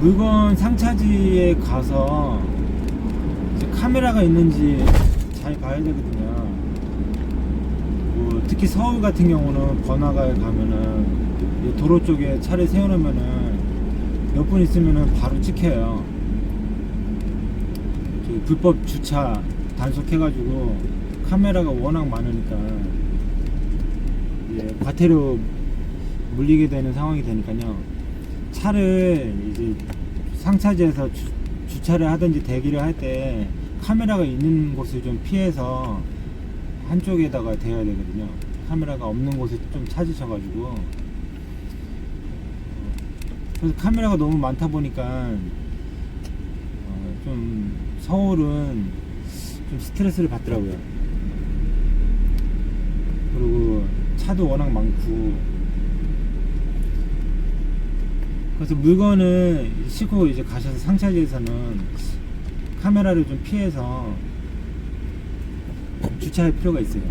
물건 상차지에 가서 카메라가 있는지 잘 봐야 되거든요. 뭐 특히 서울 같은 경우는 번화가에 가면은 이 도로 쪽에 차를 세워놓으면은 몇 분 있으면은 바로 찍혀요. 그 불법 주차 단속해가지고 카메라가 워낙 많으니까 과태료 물리게 되는 상황이 되니까요. 차를 이제 상차지에서 주, 주차를 하든지 대기를 할 때 카메라가 있는 곳을 좀 피해서 한쪽에다가 대야 되거든요. 카메라가 없는 곳을 좀 찾으셔가지고 그래서 카메라가 너무 많다 보니까 어, 좀 서울은 좀 스트레스를 받더라고요. 그리고 차도 워낙 많고 그래서 물건을 싣고 이제 가셔서 상차지에서는 카메라를 좀 피해서 주차할 필요가 있어요.